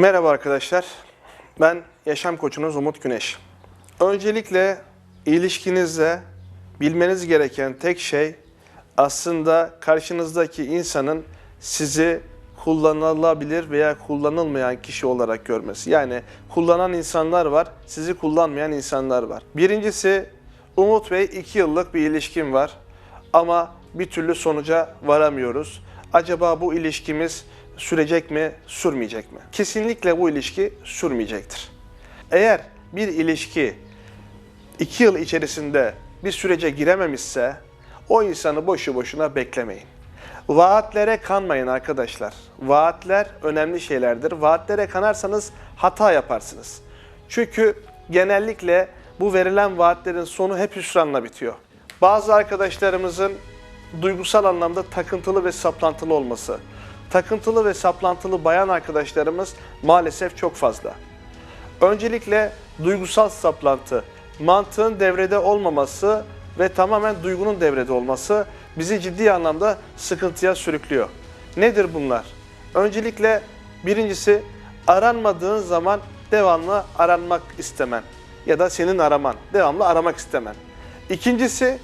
Merhaba arkadaşlar. Ben yaşam koçunuz Umut Güneş. Öncelikle ilişkinizde bilmeniz gereken tek şey aslında karşınızdaki insanın sizi kullanılabilir veya kullanılmayan kişi olarak görmesi. Yani kullanan insanlar var, sizi kullanmayan insanlar var. Birincisi Umut Bey 2 yıllık bir ilişkim var ama bir türlü sonuca varamıyoruz. Acaba bu ilişkimiz sürecek mi, sürmeyecek mi? Kesinlikle bu ilişki sürmeyecektir. Eğer bir ilişki iki yıl içerisinde bir sürece girememişse o insanı boşu boşuna beklemeyin. Vaatlere kanmayın arkadaşlar. Vaatler önemli şeylerdir. Vaatlere kanarsanız hata yaparsınız. Çünkü genellikle bu verilen vaatlerin sonu hep hüsranla bitiyor. Bazı arkadaşlarımızın duygusal anlamda takıntılı ve saplantılı olması. Takıntılı ve saplantılı bayan arkadaşlarımız maalesef çok fazla. Öncelikle duygusal saplantı, mantığın devrede olmaması ve tamamen duygunun devrede olması bizi ciddi anlamda sıkıntıya sürüklüyor. Nedir bunlar? Öncelikle birincisi aranmadığın zaman devamlı aranmak istemen ya da senin araman, devamlı aramak istemen. İkincisi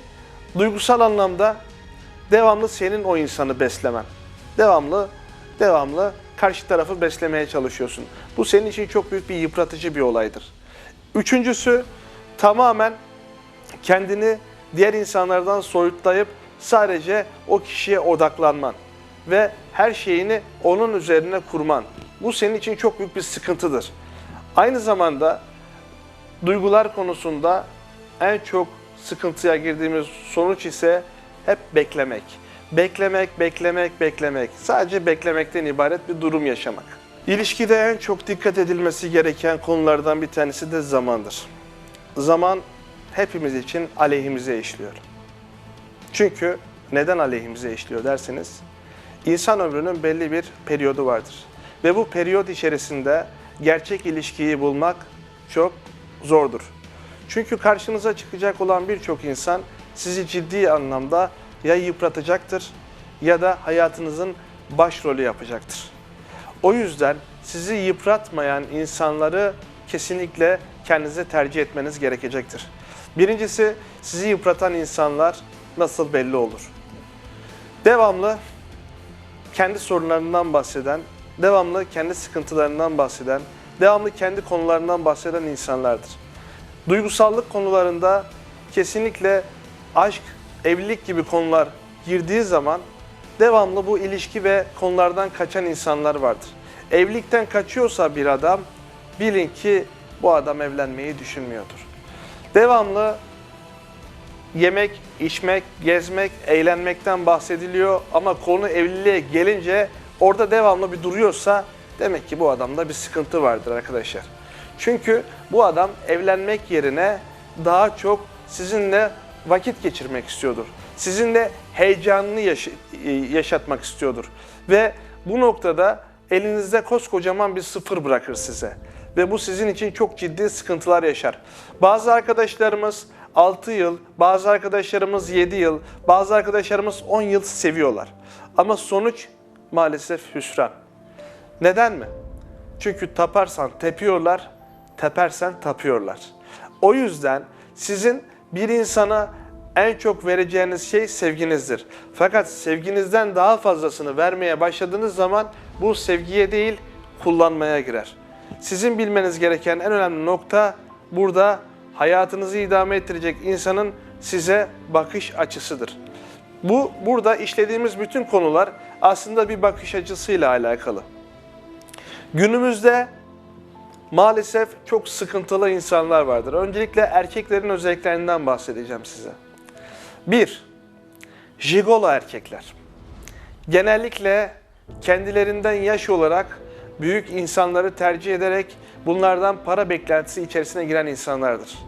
duygusal anlamda devamlı senin o insanı beslemen. Devamlı, devamlı karşı tarafı beslemeye çalışıyorsun. Bu senin için çok büyük bir yıpratıcı bir olaydır. Üçüncüsü tamamen kendini diğer insanlardan soyutlayıp sadece o kişiye odaklanman ve her şeyini onun üzerine kurman. Bu senin için çok büyük bir sıkıntıdır. Aynı zamanda duygular konusunda en çok sıkıntıya girdiğimiz sonuç ise hep beklemek. Beklemek, beklemek, beklemek. Sadece beklemekten ibaret bir durum yaşamak. İlişkide en çok dikkat edilmesi gereken konulardan bir tanesi de zamandır. Zaman hepimiz için aleyhimize işliyor. Çünkü neden aleyhimize işliyor derseniz, insan ömrünün belli bir periyodu vardır. Ve bu periyot içerisinde gerçek ilişkiyi bulmak çok zordur. Çünkü karşınıza çıkacak olan birçok insan sizi ciddi anlamda ya yıpratacaktır ya da hayatınızın başrolü yapacaktır. O yüzden sizi yıpratmayan insanları kesinlikle kendinize tercih etmeniz gerekecektir. Birincisi sizi yıpratan insanlar nasıl belli olur? Devamlı kendi sorunlarından bahseden, devamlı kendi sıkıntılarından bahseden, devamlı kendi konularından bahseden insanlardır. Duygusallık konularında kesinlikle aşk, evlilik gibi konular girdiği zaman devamlı bu ilişki ve konulardan kaçan insanlar vardır. Evlilikten kaçıyorsa bir adam bilin ki bu adam evlenmeyi düşünmüyordur. Devamlı yemek, içmek, gezmek, eğlenmekten bahsediliyor ama konu evliliğe gelince orada devamlı bir duruyorsa demek ki bu adamda bir sıkıntı vardır arkadaşlar. Çünkü bu adam evlenmek yerine daha çok sizinle vakit geçirmek istiyordur. Sizinle heyecanını yaş- yaşatmak istiyordur. Ve bu noktada elinizde koskocaman bir sıfır bırakır size. Ve bu sizin için çok ciddi sıkıntılar yaşar. Bazı arkadaşlarımız 6 yıl, bazı arkadaşlarımız 7 yıl, bazı arkadaşlarımız 10 yıl seviyorlar. Ama sonuç maalesef hüsran. Neden mi? Çünkü taparsan tepiyorlar, tepersen tapıyorlar. O yüzden sizin bir insana en çok vereceğiniz şey sevginizdir. Fakat sevginizden daha fazlasını vermeye başladığınız zaman bu sevgiye değil kullanmaya girer. Sizin bilmeniz gereken en önemli nokta burada hayatınızı idame ettirecek insanın size bakış açısıdır. Bu burada işlediğimiz bütün konular aslında bir bakış açısıyla alakalı. Günümüzde maalesef çok sıkıntılı insanlar vardır. Öncelikle erkeklerin özelliklerinden bahsedeceğim size. 1. Jigolo erkekler. Genellikle kendilerinden yaş olarak büyük insanları tercih ederek bunlardan para beklentisi içerisine giren insanlardır.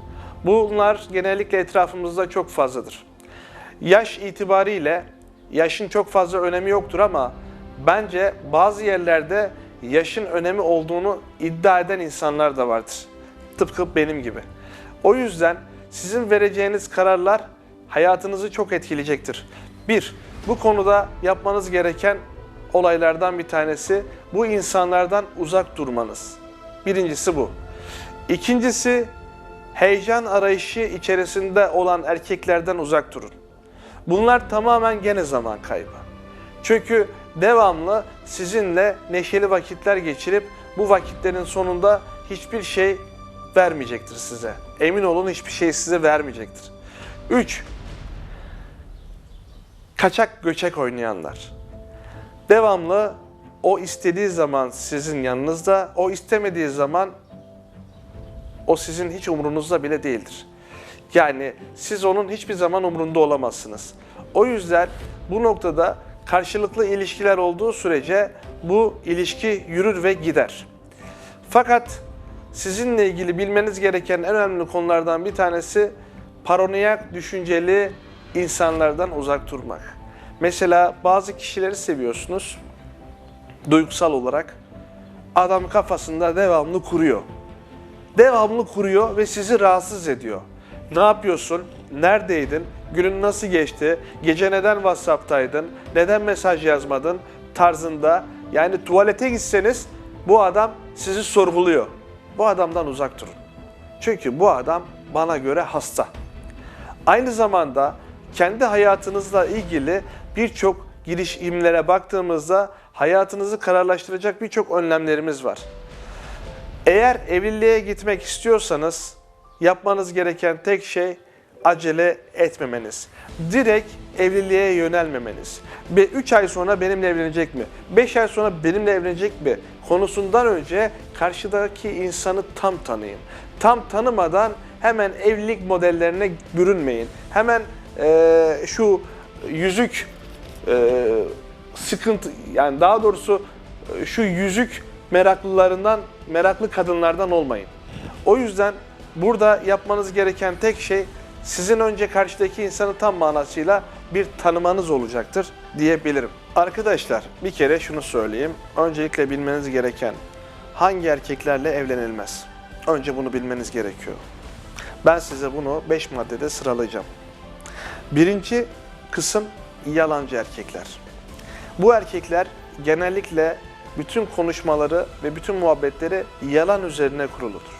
Bunlar genellikle etrafımızda çok fazladır. Yaş itibariyle yaşın çok fazla önemi yoktur ama bence bazı yerlerde yaşın önemi olduğunu iddia eden insanlar da vardır. Tıpkı benim gibi. O yüzden sizin vereceğiniz kararlar hayatınızı çok etkileyecektir. Bir, bu konuda yapmanız gereken olaylardan bir tanesi bu insanlardan uzak durmanız. Birincisi bu. İkincisi heyecan arayışı içerisinde olan erkeklerden uzak durun. Bunlar tamamen gene zaman kaybı. Çünkü devamlı sizinle neşeli vakitler geçirip bu vakitlerin sonunda hiçbir şey vermeyecektir size. Emin olun hiçbir şey size vermeyecektir. 3. Kaçak göçek oynayanlar. Devamlı o istediği zaman sizin yanınızda, o istemediği zaman o sizin hiç umrunuzda bile değildir. Yani siz onun hiçbir zaman umrunda olamazsınız. O yüzden bu noktada karşılıklı ilişkiler olduğu sürece bu ilişki yürür ve gider. Fakat sizinle ilgili bilmeniz gereken en önemli konulardan bir tanesi paranoyak düşünceli insanlardan uzak durmak. Mesela bazı kişileri seviyorsunuz duygusal olarak. Adam kafasında devamlı kuruyor devamlı kuruyor ve sizi rahatsız ediyor. Ne yapıyorsun? Neredeydin? Günün nasıl geçti? Gece neden WhatsApp'taydın? Neden mesaj yazmadın? Tarzında. Yani tuvalete gitseniz bu adam sizi sorguluyor. Bu adamdan uzak durun. Çünkü bu adam bana göre hasta. Aynı zamanda kendi hayatınızla ilgili birçok girişimlere baktığımızda hayatınızı kararlaştıracak birçok önlemlerimiz var. Eğer evliliğe gitmek istiyorsanız yapmanız gereken tek şey acele etmemeniz. Direkt evliliğe yönelmemeniz. Ve 3 ay sonra benimle evlenecek mi? 5 ay sonra benimle evlenecek mi? Konusundan önce karşıdaki insanı tam tanıyın. Tam tanımadan hemen evlilik modellerine bürünmeyin. Hemen eee, şu yüzük eee, sıkıntı yani daha doğrusu e, şu yüzük meraklılarından, meraklı kadınlardan olmayın. O yüzden burada yapmanız gereken tek şey sizin önce karşıdaki insanı tam manasıyla bir tanımanız olacaktır diyebilirim. Arkadaşlar bir kere şunu söyleyeyim. Öncelikle bilmeniz gereken hangi erkeklerle evlenilmez? Önce bunu bilmeniz gerekiyor. Ben size bunu 5 maddede sıralayacağım. Birinci kısım yalancı erkekler. Bu erkekler genellikle bütün konuşmaları ve bütün muhabbetleri yalan üzerine kuruludur.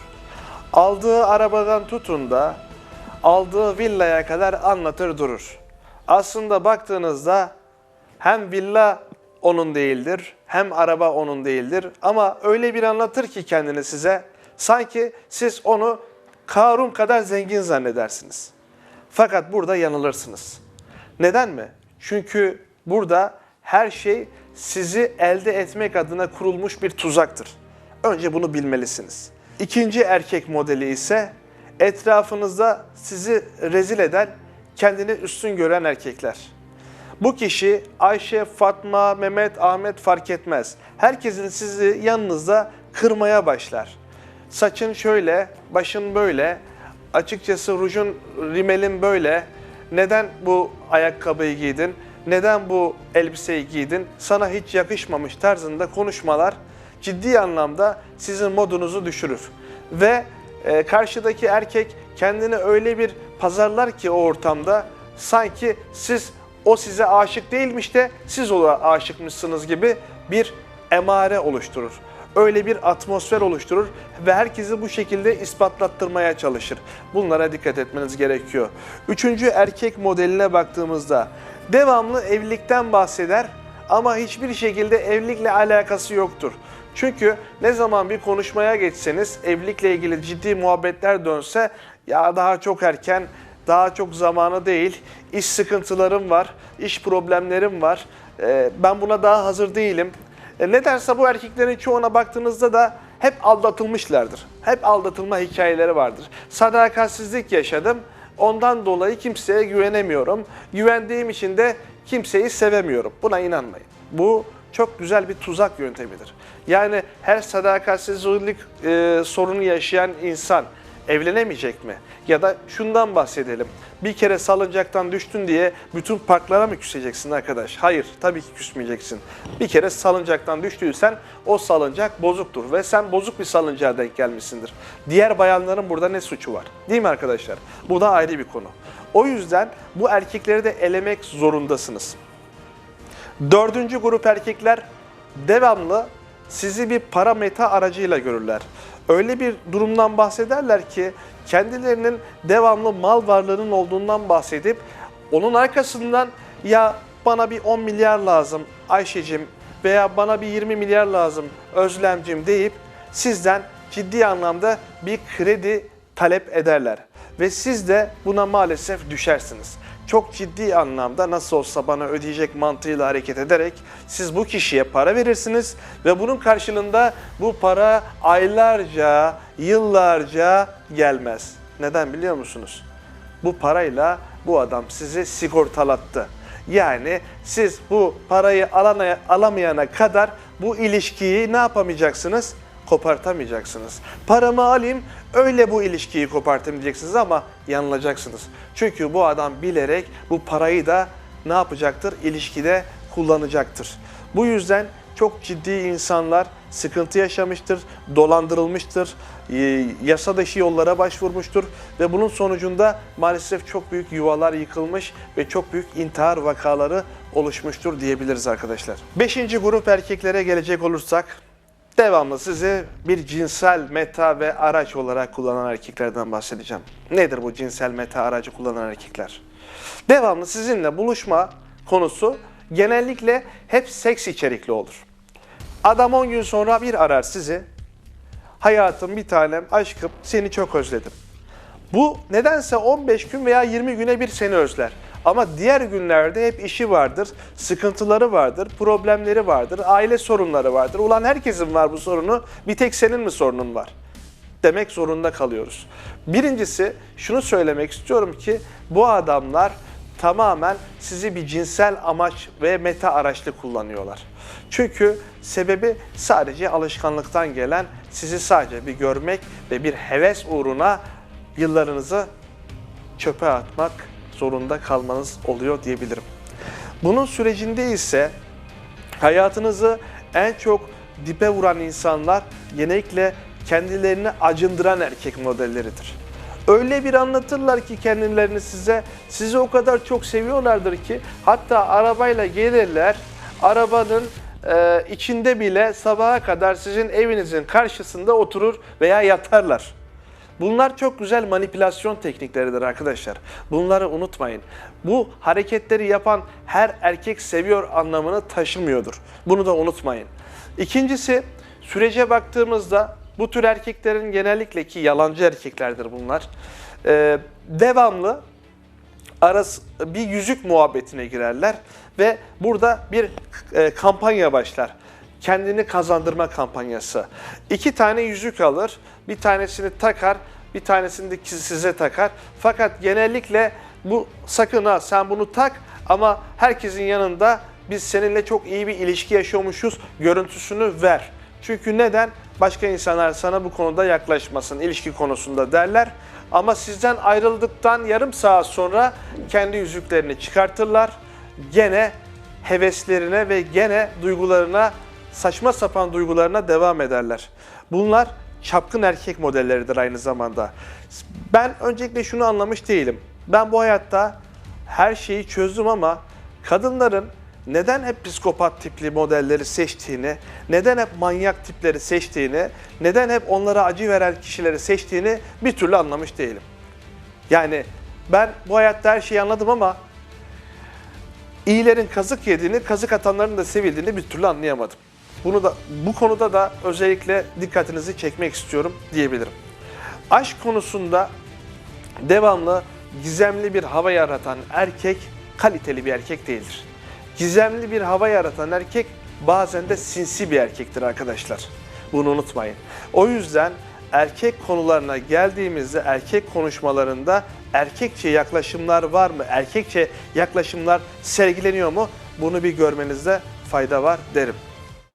Aldığı arabadan tutun da aldığı villaya kadar anlatır durur. Aslında baktığınızda hem villa onun değildir, hem araba onun değildir ama öyle bir anlatır ki kendini size sanki siz onu Karun kadar zengin zannedersiniz. Fakat burada yanılırsınız. Neden mi? Çünkü burada her şey sizi elde etmek adına kurulmuş bir tuzaktır. Önce bunu bilmelisiniz. İkinci erkek modeli ise etrafınızda sizi rezil eden, kendini üstün gören erkekler. Bu kişi Ayşe, Fatma, Mehmet, Ahmet fark etmez. Herkesin sizi yanınızda kırmaya başlar. Saçın şöyle, başın böyle, açıkçası rujun, rimelin böyle. Neden bu ayakkabıyı giydin? Neden bu elbiseyi giydin? Sana hiç yakışmamış tarzında konuşmalar ciddi anlamda sizin modunuzu düşürür. Ve e, karşıdaki erkek kendini öyle bir pazarlar ki o ortamda sanki siz o size aşık değilmiş de siz ona aşıkmışsınız gibi bir emare oluşturur. Öyle bir atmosfer oluşturur ve herkesi bu şekilde ispatlattırmaya çalışır. Bunlara dikkat etmeniz gerekiyor. Üçüncü erkek modeline baktığımızda devamlı evlilikten bahseder ama hiçbir şekilde evlilikle alakası yoktur. Çünkü ne zaman bir konuşmaya geçseniz evlilikle ilgili ciddi muhabbetler dönse ya daha çok erken, daha çok zamanı değil, iş sıkıntılarım var, iş problemlerim var, e, ben buna daha hazır değilim. E, nedense bu erkeklerin çoğuna baktığınızda da hep aldatılmışlardır. Hep aldatılma hikayeleri vardır. Sadakatsizlik yaşadım, ondan dolayı kimseye güvenemiyorum. Güvendiğim için de kimseyi sevemiyorum. Buna inanmayın. Bu çok güzel bir tuzak yöntemidir. Yani her sadakatsizlik e, sorunu yaşayan insan evlenemeyecek mi? Ya da şundan bahsedelim. Bir kere salıncaktan düştün diye bütün parklara mı küseceksin arkadaş? Hayır, tabii ki küsmeyeceksin. Bir kere salıncaktan düştüysen o salıncak bozuktur ve sen bozuk bir salıncağa denk gelmişsindir. Diğer bayanların burada ne suçu var? Değil mi arkadaşlar? Bu da ayrı bir konu. O yüzden bu erkekleri de elemek zorundasınız. Dördüncü grup erkekler devamlı sizi bir para meta aracıyla görürler. Öyle bir durumdan bahsederler ki kendilerinin devamlı mal varlığının olduğundan bahsedip onun arkasından ya bana bir 10 milyar lazım Ayşe'cim veya bana bir 20 milyar lazım Özlemcim deyip sizden ciddi anlamda bir kredi talep ederler. Ve siz de buna maalesef düşersiniz. Çok ciddi anlamda nasıl olsa bana ödeyecek mantığıyla hareket ederek siz bu kişiye para verirsiniz ve bunun karşılığında bu para aylarca, yıllarca gelmez. Neden biliyor musunuz? Bu parayla bu adam sizi sigortalattı. Yani siz bu parayı alana, alamayana kadar bu ilişkiyi ne yapamayacaksınız? Kopartamayacaksınız. Paramı alayım öyle bu ilişkiyi kopartayım diyeceksiniz ama yanılacaksınız. Çünkü bu adam bilerek bu parayı da ne yapacaktır? İlişkide kullanacaktır. Bu yüzden çok ciddi insanlar sıkıntı yaşamıştır, dolandırılmıştır, e, yasa dışı yollara başvurmuştur ve bunun sonucunda maalesef çok büyük yuvalar yıkılmış ve çok büyük intihar vakaları oluşmuştur diyebiliriz arkadaşlar. Beşinci grup erkeklere gelecek olursak devamlı sizi bir cinsel meta ve araç olarak kullanan erkeklerden bahsedeceğim. Nedir bu cinsel meta aracı kullanan erkekler? Devamlı sizinle buluşma konusu genellikle hep seks içerikli olur. Adam 10 gün sonra bir arar sizi. Hayatım bir tanem, aşkım seni çok özledim. Bu nedense 15 gün veya 20 güne bir seni özler. Ama diğer günlerde hep işi vardır, sıkıntıları vardır, problemleri vardır, aile sorunları vardır. Ulan herkesin var bu sorunu, bir tek senin mi sorunun var? Demek zorunda kalıyoruz. Birincisi şunu söylemek istiyorum ki bu adamlar tamamen sizi bir cinsel amaç ve meta araçlı kullanıyorlar. Çünkü sebebi sadece alışkanlıktan gelen sizi sadece bir görmek ve bir heves uğruna yıllarınızı çöpe atmak zorunda kalmanız oluyor diyebilirim. Bunun sürecinde ise hayatınızı en çok dibe vuran insanlar genellikle kendilerini acındıran erkek modelleridir. Öyle bir anlatırlar ki kendilerini size, sizi o kadar çok seviyorlardır ki hatta arabayla gelirler, arabanın e, içinde bile sabaha kadar sizin evinizin karşısında oturur veya yatarlar. Bunlar çok güzel manipülasyon teknikleridir arkadaşlar. Bunları unutmayın. Bu hareketleri yapan her erkek seviyor anlamını taşımıyordur. Bunu da unutmayın. İkincisi sürece baktığımızda bu tür erkeklerin genellikle ki yalancı erkeklerdir bunlar. e, devamlı arası bir yüzük muhabbetine girerler ve burada bir e, kampanya başlar. Kendini kazandırma kampanyası. İki tane yüzük alır, bir tanesini takar, bir tanesini de size takar. Fakat genellikle bu sakın ha sen bunu tak ama herkesin yanında biz seninle çok iyi bir ilişki yaşıyormuşuz görüntüsünü ver. Çünkü neden? Başka insanlar sana bu konuda yaklaşmasın ilişki konusunda derler. Ama sizden ayrıldıktan yarım saat sonra kendi yüzüklerini çıkartırlar. Gene heveslerine ve gene duygularına, saçma sapan duygularına devam ederler. Bunlar çapkın erkek modelleridir aynı zamanda. Ben öncelikle şunu anlamış değilim. Ben bu hayatta her şeyi çözdüm ama kadınların neden hep psikopat tipli modelleri seçtiğini, neden hep manyak tipleri seçtiğini, neden hep onlara acı veren kişileri seçtiğini bir türlü anlamış değilim. Yani ben bu hayatta her şeyi anladım ama iyilerin kazık yediğini, kazık atanların da sevildiğini bir türlü anlayamadım. Bunu da bu konuda da özellikle dikkatinizi çekmek istiyorum diyebilirim. Aşk konusunda devamlı gizemli bir hava yaratan erkek kaliteli bir erkek değildir. Gizemli bir hava yaratan erkek bazen de sinsi bir erkektir arkadaşlar. Bunu unutmayın. O yüzden erkek konularına geldiğimizde erkek konuşmalarında erkekçe yaklaşımlar var mı? Erkekçe yaklaşımlar sergileniyor mu? Bunu bir görmenizde fayda var derim.